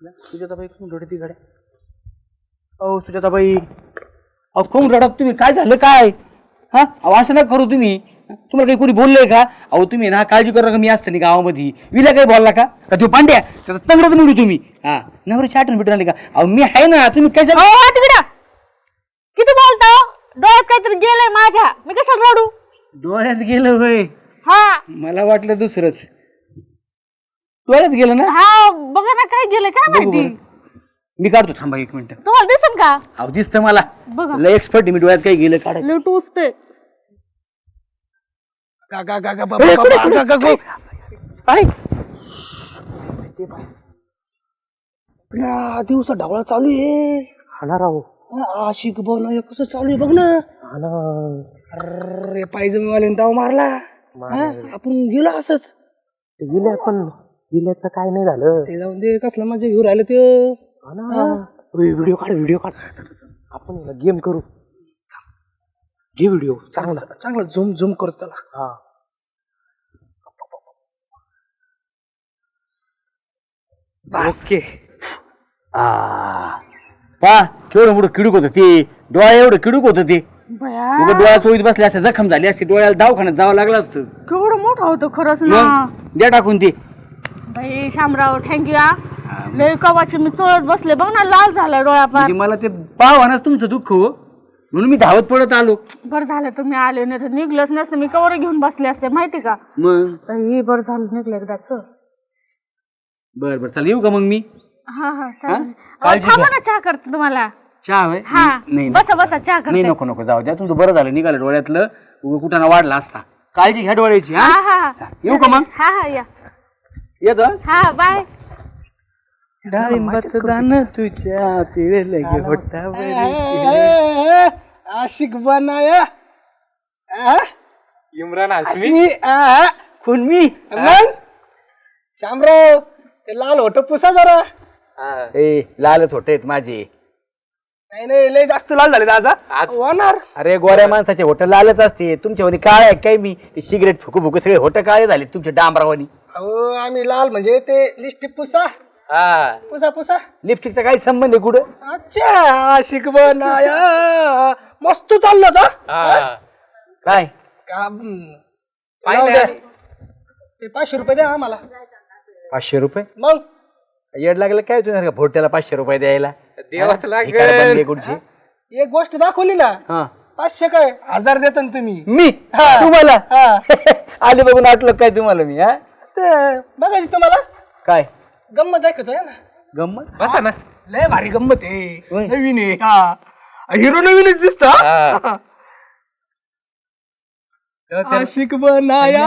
सुजाताबाई कोण रडती गाड्या? अहो सुजाताबाई अहो कोण रडत तुम्ही? काय झालं काय? हा? अहो असं नका करू तुम्ही. तुम्हाला काही कोणी बोललंय का? अहो तुम्ही ना काळजी करू नका मी असते ना गावामध्ये. विला काही बोलला का? का तो पांड्या? त्याचा तंगडच मिळू तुम्ही. हा नवऱ्याची आठवण भेटून आली का? अहो मी आहे ना तुम्ही तिकडं. किती बोलता हो? डोळ्यात काहीतरी गेलंय माझ्या. मी कशाला रडू? डोळ्यात गेलं होय. हा. मला वाटलं दुसरंच. डोळ्यात गेलं ना? हा बघा ना काय गेलंय काय बघू माहिती? बरं. मी काढतो थांबा एक मिनिट. तुम्हाला दिसन का? अहो दिसतं मला. बघा. लय एक्सपर्ट मी डोळ्यात काही गेलं काढायचं. लय टोचते बा, बा, बा, गा, गा, गो. काय आपल्या दिवसा ढवळा चालू आहे. खाणार आहो. आशिक बन कसं चालू आहे बघ ना. अरे पाहिजे वाले डाव मारला. हा? आपण गेलो असंच. गेल्या पण गेल्याचं काय नाही झालं. ते जाऊन दे कसला मजा घेऊन राहिलं ते व्हिडिओ काढ व्हिडिओ काढ. आपण गेम करू. घे व्हिडिओ चांगला चांगला झूम झूम करतो त्याला. हा. ओके. पा केवढं मोठं किडूक होतं ते. डोळा एवढं किडूक होतं ते. बया. उगा डोळा चोळीत बसले असते जखम झाली असते. डोळ्याला दवाखान्यात जावं लागलं असतं. केवढं मोठं होतं खरंच ना. मग? द्या टाकून ते. बाई शामराव थँक्यू हा. लय कवाची मी चोळत बसले. बघ ना लाल झाला डोळ्यापार. म्हणजे मला ते पाहवानाच तुमचं दुःख हो. म्हणून मी धावत पडत आलो. बरं झालं तुम्ही आले नाही तर निघलंच नसतं. मी कवर घेऊन बसले असते माहिती का? मग? बाई बरं झालं निघलं एकदाच बर बर चला येऊ का मग मी? हा हा चालेल. अहो, काळजी थांबा ना चहा करते तुम्हाला. चहा होय? हा. नाही बसा बसा चहा नाही करते नको नको जाऊ द्या. तुमचं बरं झालं निघालं डोळ्यातलं. उगा कुठं वाढला असता. काळजी घ्या डोळ्याची हा? हा हा. हा येऊ का मग? हा हा या. येतो? हा बाय. डाळिंबाचं तुझ्या पिळलं गे आशिक बनाया. आ? इम्रान हाशमी? मी, आ? कोण मी? मग? शामराव ते लाल होत पुसा जरा. ए लालच होते आहेत माझे. नाही नाही लय जास्त लाल झाले दादा होणार. अरे गोऱ्या माणसाचे होटल लालच असते. तुमच्या काळे आहे काय मी? ते सिगरेट फुकू फुकू सगळे होट काळे झाले तुमचे डांबरावानी. अहो आम्ही लाल म्हणजे ते लिस्टिक पुसा. पुसा पुसा. लिपस्टिकचा काही संबंध आहे कुठं? अच्छा आशिक बनाया. मस्त चाललं होता काय? का हम्म. जाऊ द्या. ते पाचशे रुपये द्या आम्हाला. पाचशे रुपये? मग? येड लागलं काय तुझ्या भोट्याला पाचशे रुपये द्यायला? देवाच भिकारी बनली कुठची? एक गोष्ट दाखवली ना. हा. पाचशे काय? हजार देता ना तुम्ही. मी? हा. तुम्हाला? हा. आले बघून आटलं काय तुम्हाला मी हा? ते बघायची तुम्हाला. काय? गंमत दाखवतोय ना. गंमत? बसा ना. लय भारी गंमत आहे. होय. नवीन आहे हा. हिरो नवीनच दिसतो हा. आशिक बनाया.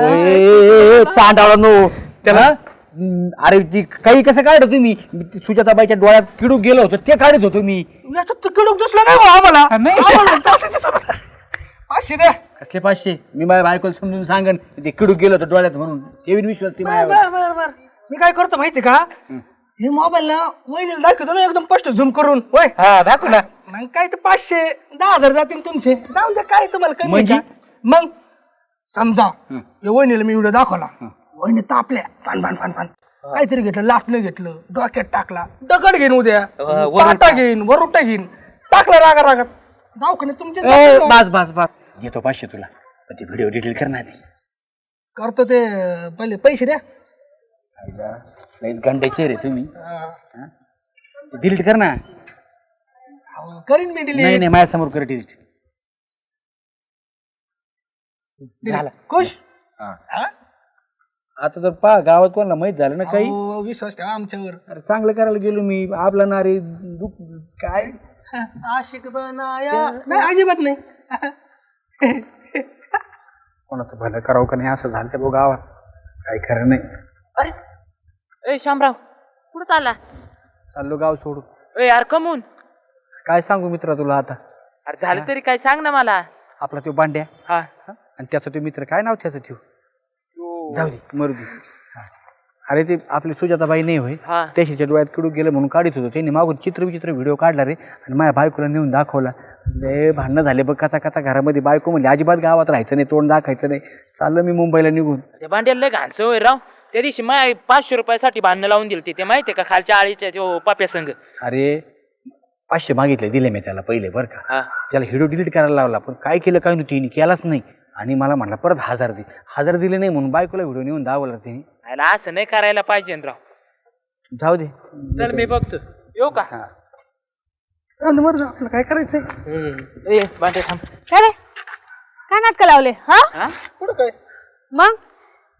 ए, चांडाळा नो. त्याला हम्म, अरे ती काही कसं काढत तुम्ही? ती सुजाताबाईच्या डोळ्यात किडू गेलो होतो ते काढत होतो मी. याच्यात तर कडक दिसला नाही बा आम्हाला. आम्हाला तर असं दिसत होतं. पाचशे द्या कसले पाचशे? मी माझ्या बायकोला समजून सांगन. ते किडू गेलो होतो डोळ्यात म्हणून ठेवीन विश्वास ती बर माझ्यावर. बर बर बर. मी काय करतो माहिती का? हे मोबाईल ना वहिनीला दाखवतो ना एकदम स्पष्ट झूम करून. होय हा दाखव ना. मग काय तर पाचशे दहा हजार जातील तुमचे. जाऊन द्या काय तुम्हाला कमी आहे म्हणजे? का? मग समजा या वहिनीला मी व्हिडिओ दाखवला. वहिनी तापल्या. पान पान पान पान. काहीतरी घेतलं लाटणं घेतलं डोक्यात टाकला. दगड घेईन उद्या. पाटा घेईन वरुटा घेईन. टाकला रागा रागात दवाखान्यात तुमचे ए, बास बास बास. घेतो पाचशे तुला. पण ते व्हिडिओ डिलीट कर ना ती करतो ते पहिले पैसे द्या. लईच गंडाचे रे तुम्ही. हा. डिलीट कर ना. अहो, करीन मी नाही डिलीट नाही माझ्यासमोर कर डिलीट खुश? आता तर पा गावात कोणाला माहीत झालं ना काही? अहो, विश्वास ठेवा आमच्यावर. अरे चांगलं करायला गेलो मी. आपला नारे दुख काय? आशिक बनाया. नाही अजिबात नाही. कोणाचं भलं करावं का नाही? असं झालं त्या गावात. काही खरं नाही. अरे ए शामराव कुठं चालला? चाललो गाव सोडू ए यार कमून. काय सांगू मित्रा तुला आता? अरे झालं तरी काय? सांग ना मला. आपला तो बांड्या. हा. आणि त्याचा तो मित्र काय नाव त्याचं त्यो जाऊ दे मरू दे. अरे ते आपली सुजाताबाई नाही होय. हा. त्याशीच्या डोळ्यात किडू गेलं म्हणून काढत होतो. त्यांनी मागून चित्र विचित्र व्हिडिओ काढला रे. आणि माझ्या बायकोला नेऊन दाखवला. लय भांडणं झाले बघ. कचा कचा घरामध्ये बायको म्हणजे अजिबात गावात राहायचं नाही तोंड दाखायचं नाही. चाललं मी मुंबईला निघून. त्या भांड्याला लय घाण सवय राव. त्या दिवशी माय पाचशे रुपयासाठी भांडणं लावून दिली ते माहितीये का खालच्या आळीच्या जो पाप्या संघ अरे पाचशे मागितले दिले मी त्याला पहिले बरं का. हा. त्याला व्हिडिओ डिलीट करायला लावला पण काय केलं काय नव्हती तिने केलाच नाही. आणि मला म्हणला परत हजार दे. हजार दिले नाही म्हणून बायकोला व्हिडिओ नेऊन दावला तिने असं नाही करायला पाहिजे ना राव. जाऊ दे. चल मी बघतो. येऊ का? हा. आपलं काय करायचंय? ए बांटे थांब. काय रे? काय नाटकं लावले हा? हा? कुठं काय? मग?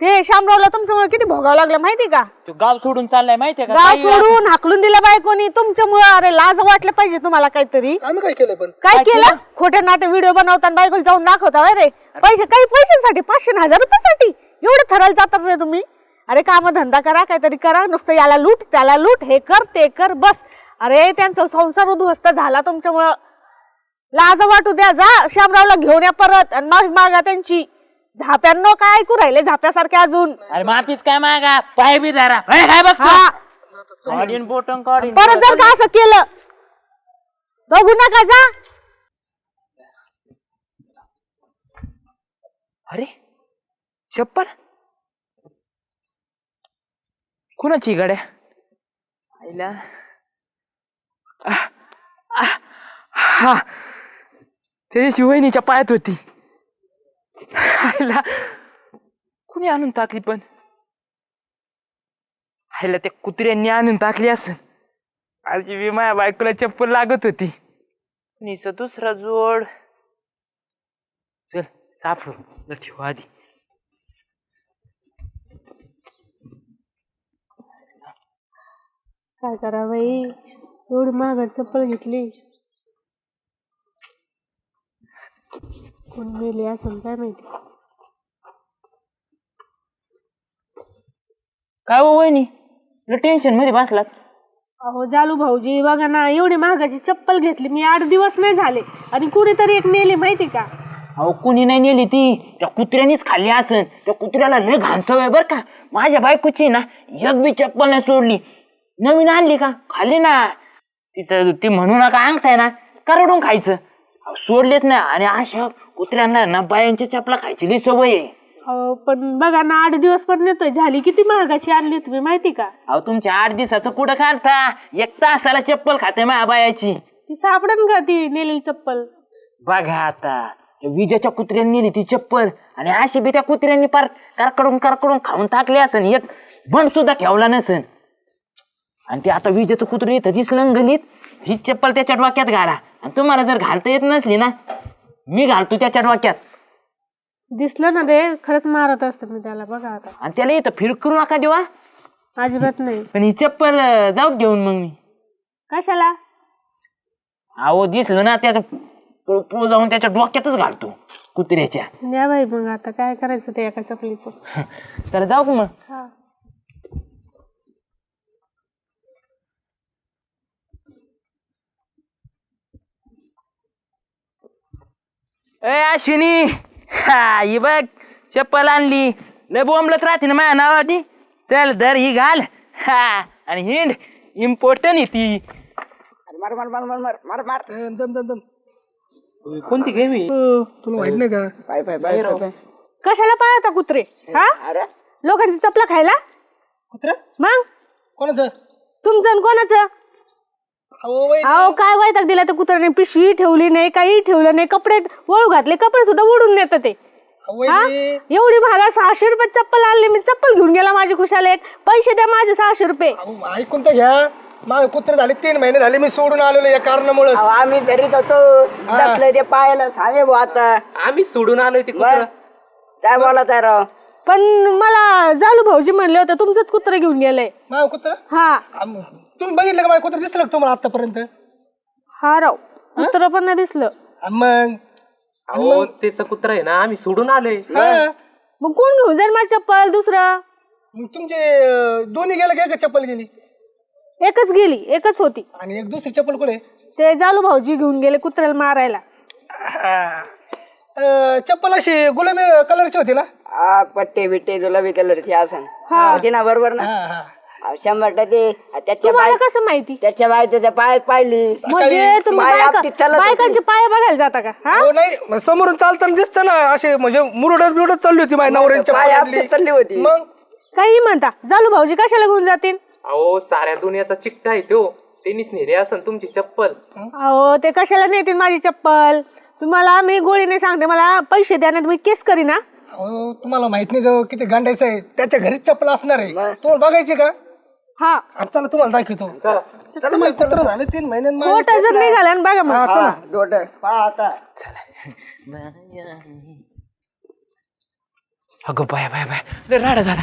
ते शामरावला तुमच्यामुळे किती भोगावं लागलं माहिती का? तू गाव सोडून चाललाय माहितीये का? गाव काही सोडून हाकलून दिलं बायकोनी तुमच्यामुळे अरे लाज वाटलं पाहिजे तुम्हाला काहीतरी. आम्ही काय केलं पण? काय केलं? खोटे नाटे व्हिडिओ बनवताना बायकोला जाऊन दाखवता होय रे? पैसे काही पैशांसाठी पाचशे न हजार रुपयासाठी? एवढे ठरायला जातात रे तुम्ही? अरे काम धंदा करा काहीतरी करा नुसतं याला लूट त्याला लूट हे कर ते कर बस. अरे त्यांचा संसार उद्ध्वस्त झाला तुमच्यामुळं. लाज वाटू द्या जा श्यामरावला घेऊन या परत आणि माफी मागा त्यांची. झाप्यांनो काय ऐकू राहिले झाप्यासारखे अजून? अरे माफीच काय मागा? पाय बी धरा. काय बघ हा. काढीन बोटन काढीन परत जर का असं केलं बघू नका जा. अरे चप्पल? कुणाची गाड्या? आईला. हा. त्या दिवशी वहिनीच्या पायात होती. आईला. कुणी आणून टाकली पण? आईला त्या कुत्र्यांनी आणून टाकली असन. अशी बी माझ्या बायकोला चप्पल लागत होती. निस दुसरा जोड. चल सापडू ठेवू आधी. काय करा बाई? एवढी महागात चप्पल घेतली. कोण मेली असं काय माहिती? काय हो वहिनी? टेन्शनमध्ये बसलात? अहो जालू भाऊजी बघा ना एवढी महागाची चप्पल घेतली मी आठ दिवस नाही झाले. आणि कुणीतरी एक नेली माहिती का? अहो कुणी नाही नेली ती. त्या कुत्र्यानीच खाल्ली असन. त्या कुत्र्याला लय घाण सवय बर का. माझ्या बायकोची ना एक बी चप्पल नाही सोडली. नवीन आणली का? खाल्ली ना. तिचं ती म्हणू नका अंगठाय ना. करडून खायचं. अहो, सोडलेच नाही आणि अशा कुत्र्यांना ना बायांच्या चपला खायची लई सवय आहे. अहो पण बघा ना आठ दिवस पण नेतोय. झाली किती महागाची आणली तुम्ही माहिती का? अहो तुमच्या आठ दिवसाचं कुठं काढता? एक तासाला चप्पल खाते माझ्या बायाची. ती सापडन का ती नेलेली चप्पल. बघा आता. त्या विजेच्या कुत्र्यांनी नेली ती चप्पल. आणि अशी बी त्या कुत्र्यांनी पार कारकडून कारकडून खाऊन टाकले असन. एक बंड सुद्धा ठेवला नसन. आणि ते आता विजेचं कुत्र इथं दिसलं गलीत ही चप्पल त्याच्या डोक्यात घाला. आणि तुम्हाला जर घालता येत नसली ना मी घालतो त्याच्या डोक्यात. दिसलं ना ते खरंच मारत असतं मी त्याला बघा आता. आणि त्याला इथं फिर करू नका देवा. अजिबात नाही. पण ही चप्पल अं, जाऊ घेऊन मग मी. कशाला? अहो दिसलं ना त्याचं पो- पो जाऊन त्याच्या डोक्यातच घालतो कुत्र्याच्या. द्या बाई मग आता काय करायचं ते एका चपलीचं? तर जाऊ का मग? हा. ए अश्विनी. हा ही बघ चप्पल आणली. लय बोंबलत राहते ना माझ्या नावाची चल दर ही घाल. हा आणि हिंड. इम्पॉर्टंट आहे ती. दम दम दम. कोणती गेम तुला माहीत नाही का? कशाला पाळता कुत्रे? हा? लोकांची चपला खायला? कुत्रा? मग? कोणाचं? तुमचं आणि कोणाचं? अहो काय वैताग दिला त्या कुत्र्याने? पिशवी ठेवली नाही काही ठेवलं नाही कपडे वळू घातले कपडे सुद्धा उडून नेत ते. हा? एवढी महागा सहाशे रुपये चप्पल आणली मी चप्पल घेऊन गेला माझी खुशाल एक. पैसे द्या माझे सहाशे रुपये. ऐकून तर घ्या. माझे कुत्रे झाले तीन महिने झाले मी सोडून आलेलो या कारणामुळे. अहो, आम्ही धरीत होतो ते पायाला सांगे भाऊ आता. आम्ही सोडून आलोय ते मग काय बोलत आहे राव? पण मला जालू भाऊजी म्हणले होते तुमचंच कुत्रे घेऊन गेलंय. माझं कुत्र? हा. तुम्ही बघितलं का माझं कुत्र दिसलं का तुम्हाला आतापर्यंत हा राव कुत्र पण नाही दिसलं. मग? अहो त्याचं कुत्र आहे ना आम्ही सोडून आलोय. हा. मग कोण घेऊन जाईल माझी चप्पल दुसरं? मग तुमचे अं, दोन्ही गेलं का एकच चप्पल गेली? एकच गेली एकच होती. आणि एक दुसरी चप्पल कुठे? ते जालू भाऊजी घेऊन गेले कुत्र्याला मारायला. अं, चप्पल अशी गुलाबी कलरची होती ना? पट्टे बिट्टे गुलाबी कलरची असं होती ना बरोबर ना हा हा अहो, शंभर टक्के त्याच्या तुम्हाला बाय कसं माहिती त्याच्या बाय तुझ्या पायात पाहिली म्हणजे तुम्ही पाय बायका- आपटीत चालत होती. बायकांचे पाय बघायला जाता का हा हो नाही मग समोरून चालताना दिसतं ना असे म्हणजे मुरडत बिरडत चालली होती माझ्या नवऱ्यांच्या पाय पायातली. चालली होती मग काही म्हणता जालू भाऊजी कशाला घेऊन जातील अहो साऱ्या दुनियाचा चिकटा आहे तो टेनिस नेरे असन तुमची चप्पल अहो ते कशाला नेतील माझी चप्पल तुम्हाला मी गोळीने सांगते मला पैसे द्या नाही मी केस करी ना अहो तुम्हाला माहीत नाही तो किती गांडायचं आहे. त्याच्या घरीच चप्पल असणार आहे. तुम्हाला बघायची का? हा. आता चला तुम्हाला दाखवतो. चला. मग कुत्र झाले तीन महिने खोट जर निघाला ना बघा मग. हा, दोट पहा आता अगं बाय बाय बाय. लय राडा झाला.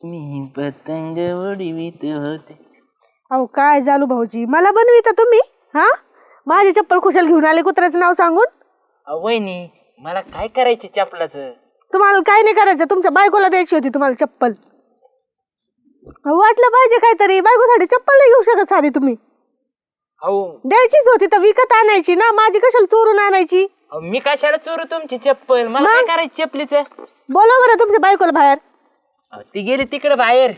मी पतंग उडवीत होते. अहो काय जालू भाऊजी? मला बनविता तुम्ही? हा? माझी चप्पल खुशाल घेऊन आले कुत्र्याचं नाव सांगून? अहो, वहिनी मला काय करायचे चपलाचं? तुम्हाला काय नाही करायचं तुमच्या बायकोला द्यायची होती तुम्हाला चप्पल. अहो, वाटलं पाहिजे काहीतरी बायकोसाठी चप्पल नाही घेऊ शकत सारी तुम्ही. अहो द्यायचीच होती तर विकत आणायची ना माझी कशाला चोरून आणायची? अहो, मी कशाला चोरू तुमची चप्पल? मला काय करायची चपलीच? बोला बरं तुमच्या बायकोला बाहेर. ती गेली तिकडे बाहेर.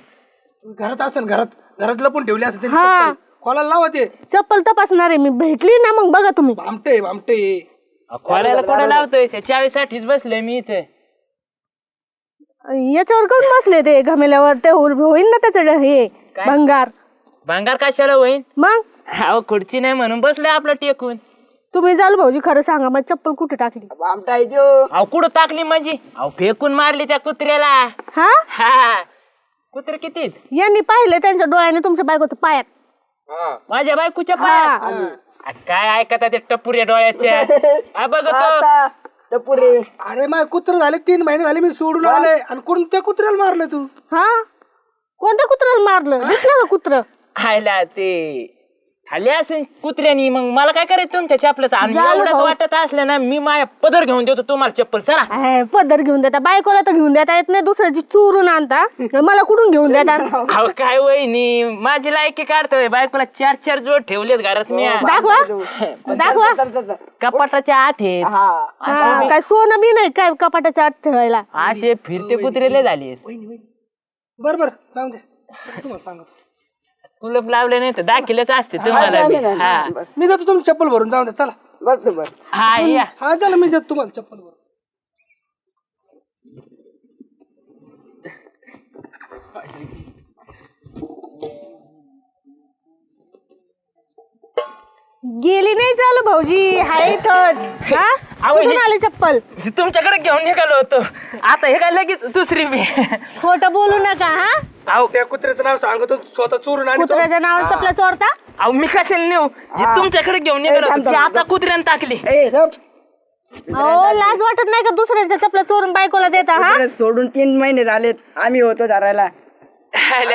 घरात असेल घरात घरात लपून ठेवली असेल त्यांनी हा. चप्पल. कोणाला लावा ते. चप्पल तपासणार आहे मी भेटली ना मग बघा तुम्ही. भामटे भामटे. खोल्याला कुठं लावतोय त्या चावीसाठीच बसलोय मी इथे. याच्यावर कोण बसले ते घमेल्यावर? ते होईल होईल ना त्याचं हे भंगार. भांगार कशाला होईन? मग? अहो खुर्ची नाही म्हणून बसलोय आपलं टेकून. तुम्ही जाल भाऊजी खरं सांगा मग चप्पल कुठे टाकली? आमटा आहे त्यो. अहो कुठं टाकली माझी? अहो फेकून मारली त्या कुत्र्याला. हा? हा. कुत्रे किती? यांनी पाहिलं त्यांच्या डोळ्याने तुमच्या बायकोचं पायात. माझ्या बायकोच्या हा. पायात. आ, काय ऐकता ते टपुऱ्या डोळ्याच्या हा बघतो. आता टपुरे. अरे मग कुत्र झाले तीन महिने झाले मी सोडून आले आणि कोण त्या कुत्र्याला मारलं तू? हा? कोणत्या कुत्र्याला मारलं? दिसलं का कुत्र? खायला ते खाली असेल कुत्र्यानी मग मला काय करायचं तुमच्या चपलाचं आणि झालं एवढंच भाऊ. वाटत असलं ना मी माझ्या पदर घेऊन देतो तुम्हाला चप्पल चला. आहे, पदर घेऊन देता बायकोला तर घेऊन देता येत नाही दुसऱ्याची चोरून आणता. मला कुठून घेऊन देता? अहो काय वहिनी माझी लायकी काढतोय. बायकोला चार चार जोड ठेवलेत घरात मी. दाखवा. दाखवा. तर. कपाटाच्या आठ आहेत. हा. हा, काय सोनं बी नाही काय कपाटाच्या आत ठेवायला? असे फिरते कुत्रेले झाले बर बर जाऊ दे चला तुम्हाला सांगतो. कुलप लावले नाही तर दाखिलेच असते तुम्हाला बी. हा मी देतो तुमची चप्पल भरून जाऊ दे चला. बर हा या. हा चला मी देतो तुम्हाला चप्पल भरून. गेली नाही चालू भाऊजी हाय इथंच. हा? अहो, कुठून हे- आली चप्पल? तुमच्याकडे घेऊन निघालो होतो. आता हे काय लगेच दुसरी मी. खोटं बोलू नका हा? अहो त्या कुत्र्याचं नाव सांगतो स्वतः चोरून आणि कुत्र्याच्या नावाने चपला चोरता? अहो मी कशाला नेऊ? हे तुमच्याकडे घेऊन होतो. ती आता कुत्र्यानं टाकली. ए गप. अहो लाज वाटत नाही का दुसऱ्यांच्या चपला चोरून बायकोला देता हा? सोडून तीन महिने झालेत. आम्ही होतो धरायला.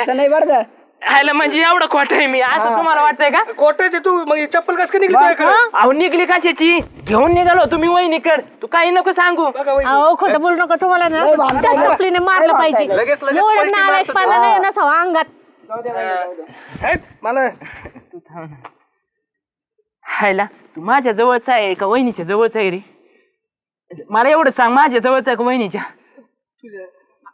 असं नाही बरं का? हायला म्हणजे एवढं खोट आहे मी. असं तुम्हाला वाटतंय का? कोटायचे तू. मग ही चप्पल कस काय निघली तुझ्याकडे? अहो निघली कशाची? घेऊन निघालो तुम्ही वहिनीकड. तू काही नको सांगू. बघा वहिनी. अहो खोटं बोलू नका तुम्हाला ना. त्या चपलीने मारलं पाहिजे. लगेच लगेच एवढं पलटी नालायक मारतो पाना नाही नसावा अंगात? मला हायला तू माझ्या जवळचा आहे का वहिनीच्या जवळचा आहे रे? मला एवढं सांग माझ्या जवळचा आहे का वहिनीच्या?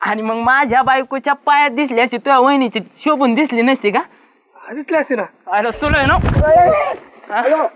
आणि मग माझ्या बायकोच्या पायात दिसली असती तुझ्या वहिनीची शोभून दिसली नसती का? दिसली असते ना. अरे तुला आहे ना?